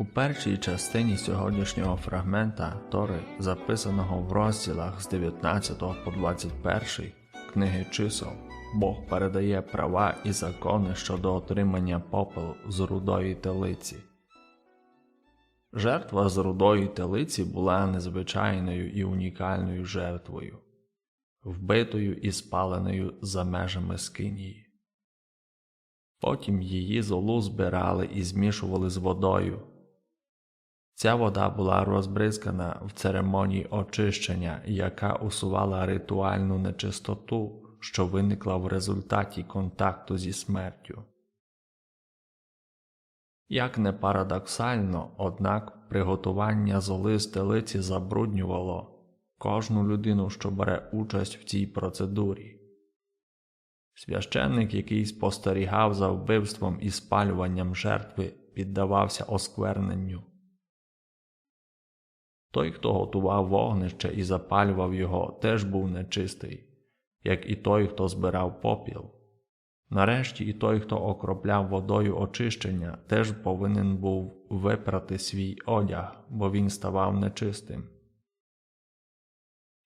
У першій частині сьогоднішнього фрагмента Тори, записаного в розділах з 19 по 21 книги чисел, Бог передає права і закони щодо отримання попел з рудої телиці. Жертва з рудої телиці була незвичайною і унікальною жертвою, вбитою і спаленою за межами скинії. Потім її золу збирали і змішували з водою. Ця вода була розбризкана в церемонії очищення, яка усувала ритуальну нечистоту, що виникла в результаті контакту зі смертю. Як не парадоксально, однак приготування золи з телиці забруднювало кожну людину, що бере участь в цій процедурі. Священник, який спостерігав за вбивством і спалюванням жертви, піддавався оскверненню. Той, хто готував вогнище і запалював його, теж був нечистий, як і той, хто збирав попіл. Нарешті і той, хто окропляв водою очищення, теж повинен був випрати свій одяг, бо він ставав нечистим.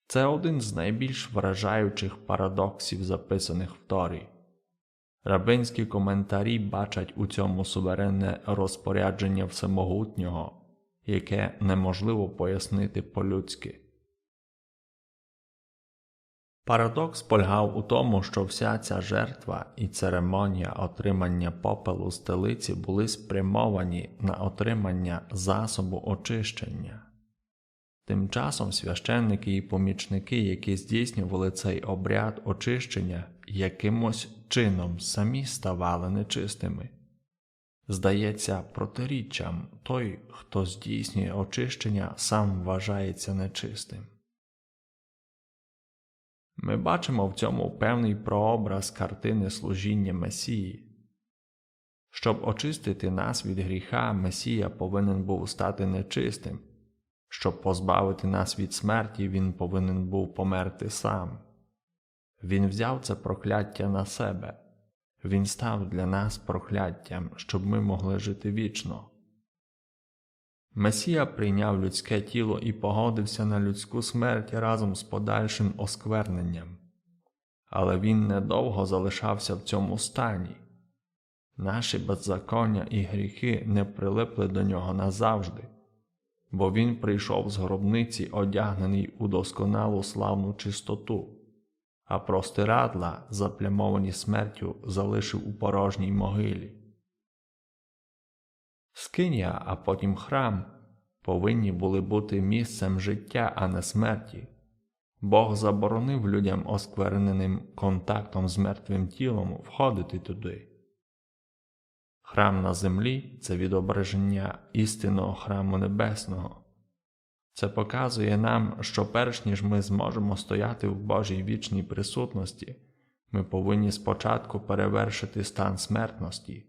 Це один з найбільш вражаючих парадоксів, записаних в Торі. Рабинські коментарі бачать у цьому суверенне розпорядження всемогутнього, яке неможливо пояснити по-людськи. Парадокс полягав у тому, що вся ця жертва і церемонія отримання попелу з були спрямовані на отримання засобу очищення. Тим часом священники і помічники, які здійснювали цей обряд очищення, якимось чином самі ставали нечистими. Здається, протиріччям той, хто здійснює очищення, сам вважається нечистим. Ми бачимо в цьому певний прообраз картини служіння Месії. Щоб очистити нас від гріха, Месія повинен був стати нечистим. Щоб позбавити нас від смерті, він повинен був померти сам. Він взяв це прокляття на себе, він став для нас прокляттям, щоб ми могли жити вічно. Месія прийняв людське тіло і погодився на людську смерть разом з подальшим оскверненням, але він недовго залишався в цьому стані. Наші беззаконня і гріхи не прилипли до нього назавжди бо він прийшов з гробниці, одягнений у досконалу славну чистоту, а простирадла, заплямовані смертю, залишив у порожній могилі. Скиня, а потім храм повинні були бути місцем життя, а не смерті. Бог заборонив людям, оскверненим контактом з мертвим тілом, входити туди. Храм на землі це відображення істинного храму небесного. Це показує нам, що перш ніж ми зможемо стояти в Божій вічній присутності, ми повинні спочатку перевершити стан смертності.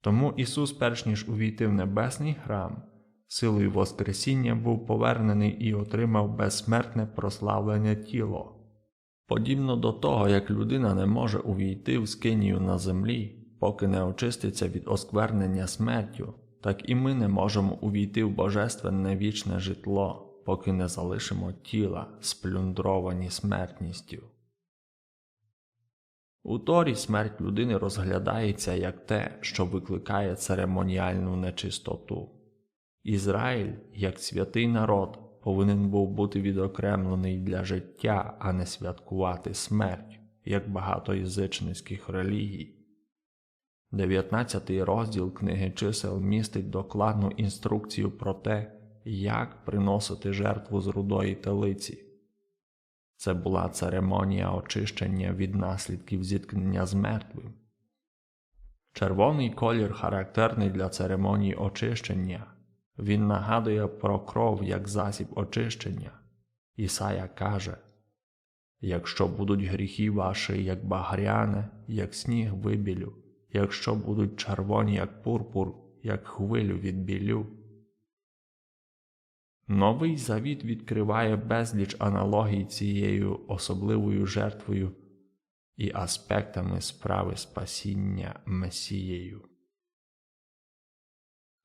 Тому Ісус, перш ніж увійти в небесний храм, силою Воскресіння був повернений і отримав безсмертне прославлене тіло. Подібно до того, як людина не може увійти в скинію на землі поки не очиститься від осквернення смертю, так і ми не можемо увійти в божественне вічне житло, поки не залишимо тіла, сплюндровані смертністю. У Торі смерть людини розглядається як те, що викликає церемоніальну нечистоту. Ізраїль, як святий народ, повинен був бути відокремлений для життя, а не святкувати смерть, як багато язичницьких релігій. 19 розділ книги чисел містить докладну інструкцію про те, як приносити жертву з рудої телиці. Це була церемонія очищення від наслідків зіткнення з мертвим. Червоний колір характерний для церемонії очищення, він нагадує про кров як засіб очищення. Ісая каже Якщо будуть гріхи ваші, як багряне, як сніг вибілю якщо будуть червоні, як пурпур, як хвилю від білю. Новий завіт відкриває безліч аналогій цією особливою жертвою і аспектами справи спасіння Месією.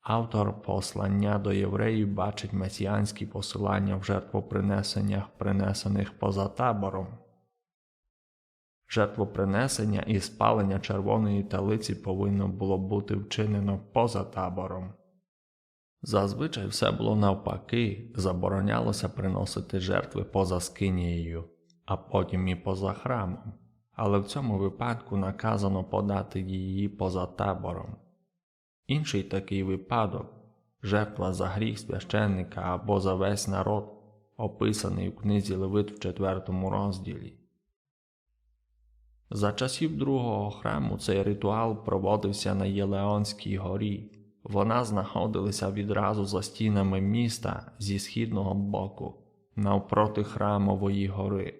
Автор послання до євреїв бачить месіанські посилання в жертвопринесеннях, принесених поза табором. Жертвопринесення і спалення червоної талиці повинно було бути вчинено поза табором. Зазвичай все було навпаки, заборонялося приносити жертви поза скинією, а потім і поза храмом, але в цьому випадку наказано подати її поза табором. Інший такий випадок жертва за гріх священника або за весь народ, описаний у книзі Левит в четвертому розділі. За часів другого храму цей ритуал проводився на Єлеонській горі. Вона знаходилася відразу за стінами міста зі східного боку, навпроти храмової гори.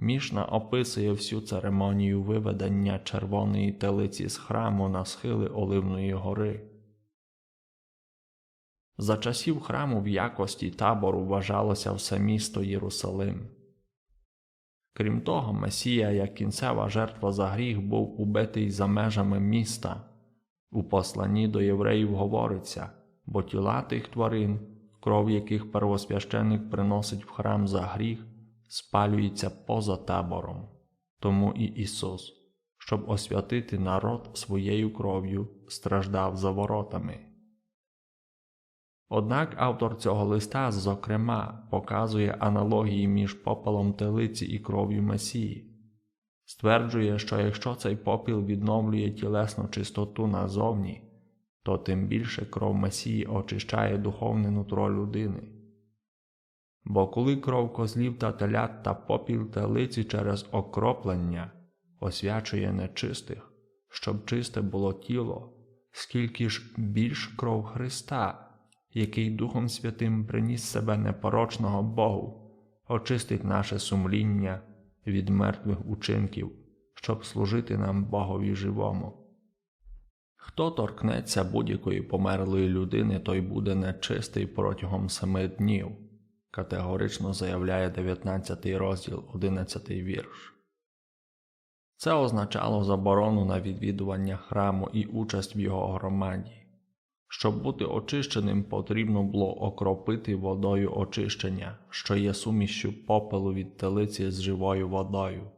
Мішна описує всю церемонію виведення червоної телиці з храму на схили Оливної гори. За часів храму в якості табору вважалося все місто Єрусалим. Крім того, Месія, як кінцева жертва за гріх, був убитий за межами міста. У посланні до євреїв говориться, бо тіла тих тварин, кров яких первосвященик приносить в храм за гріх, спалюється поза табором. Тому і Ісус, щоб освятити народ своєю кров'ю, страждав за воротами. Однак автор цього листа, зокрема, показує аналогії між попелом телиці і кров'ю Месії. Стверджує, що якщо цей попіл відновлює тілесну чистоту назовні, то тим більше кров Месії очищає духовне нутро людини. Бо коли кров козлів та телят та попіл телиці через окроплення освячує нечистих, щоб чисте було тіло, скільки ж більш кров Христа, який Духом Святим приніс себе непорочного Богу, очистить наше сумління від мертвих учинків, щоб служити нам Богові живому. Хто торкнеться будь-якої померлої людини, той буде нечистий протягом семи днів, категорично заявляє 19 розділ, 11 вірш. Це означало заборону на відвідування храму і участь в його громаді. Щоб бути очищеним, потрібно було окропити водою очищення, що є сумішчю попелу від телиці з живою водою.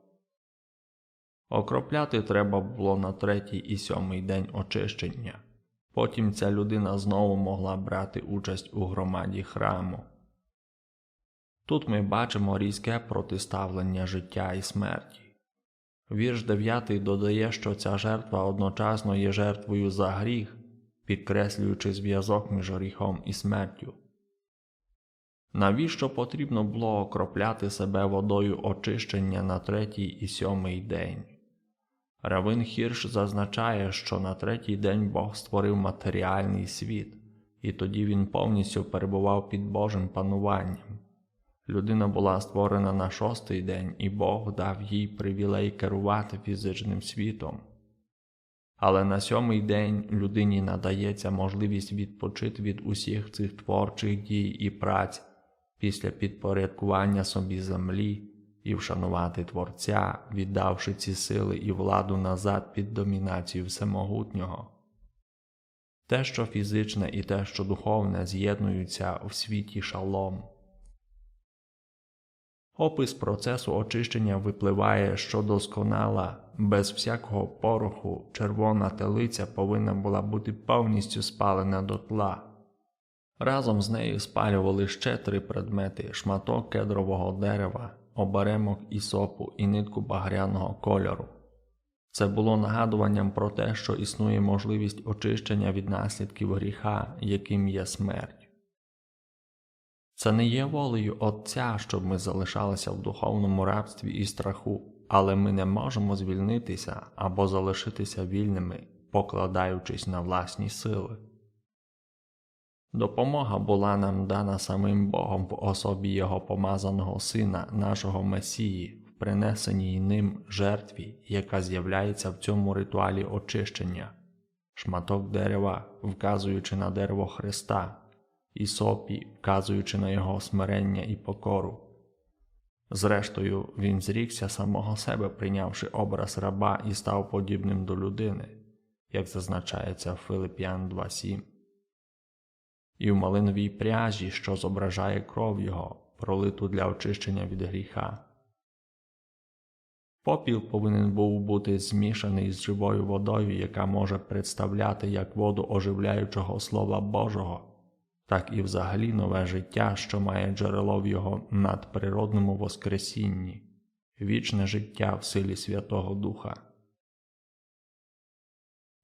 Окропляти треба було на третій і сьомий день очищення. Потім ця людина знову могла брати участь у громаді храму. Тут ми бачимо різке протиставлення життя і смерті. Вірш 9 додає, що ця жертва одночасно є жертвою за гріх підкреслюючи зв'язок між гріхом і смертю. Навіщо потрібно було окропляти себе водою очищення на третій і сьомий день? Равин Хірш зазначає, що на третій день Бог створив матеріальний світ, і тоді він повністю перебував під Божим пануванням. Людина була створена на шостий день, і Бог дав їй привілей керувати фізичним світом. Але на сьомий день людині надається можливість відпочити від усіх цих творчих дій і праць після підпорядкування собі землі і вшанувати Творця, віддавши ці сили і владу назад під домінацію Всемогутнього. Те, що фізичне і те, що духовне, з'єднуються в світі шалом. Опис процесу очищення випливає, що досконала, без всякого пороху, червона телиця повинна була бути повністю спалена дотла. Разом з нею спалювали ще три предмети: шматок кедрового дерева, оберемок ісопу і нитку багряного кольору. Це було нагадуванням про те, що існує можливість очищення від наслідків гріха, яким є смерть. Це не є волею Отця, щоб ми залишалися в духовному рабстві і страху, але ми не можемо звільнитися або залишитися вільними, покладаючись на власні сили. Допомога була нам дана самим Богом в особі Його помазаного Сина, нашого Месії, в принесеній ним жертві, яка з'являється в цьому ритуалі очищення, шматок дерева, вказуючи на дерево Христа. Ісопі, вказуючи на його смирення і покору. Зрештою, він зрікся самого себе, прийнявши образ раба і став подібним до людини, як зазначається в Филип'ян 2.7. і в малиновій пряжі, що зображає кров його, пролиту для очищення від гріха. Попіл повинен був бути змішаний з живою водою, яка може представляти як воду оживляючого Слова Божого, так і взагалі нове життя, що має джерело в його надприродному Воскресінні, вічне життя в силі Святого Духа.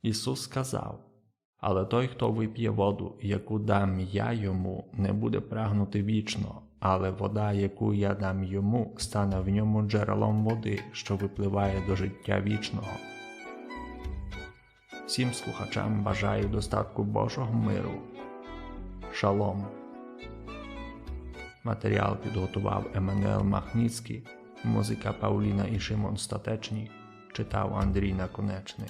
Ісус сказав Але той, хто вип'є воду, яку дам я йому, не буде прагнути вічно, але вода, яку я дам йому, стане в ньому джерелом води, що випливає до життя вічного. Всім слухачам бажаю достатку Божого миру. Шалом. Матеріал підготував Еммануел Махніцький, музика Пауліна і Шимон Статечні, читав Андрій Наконечний.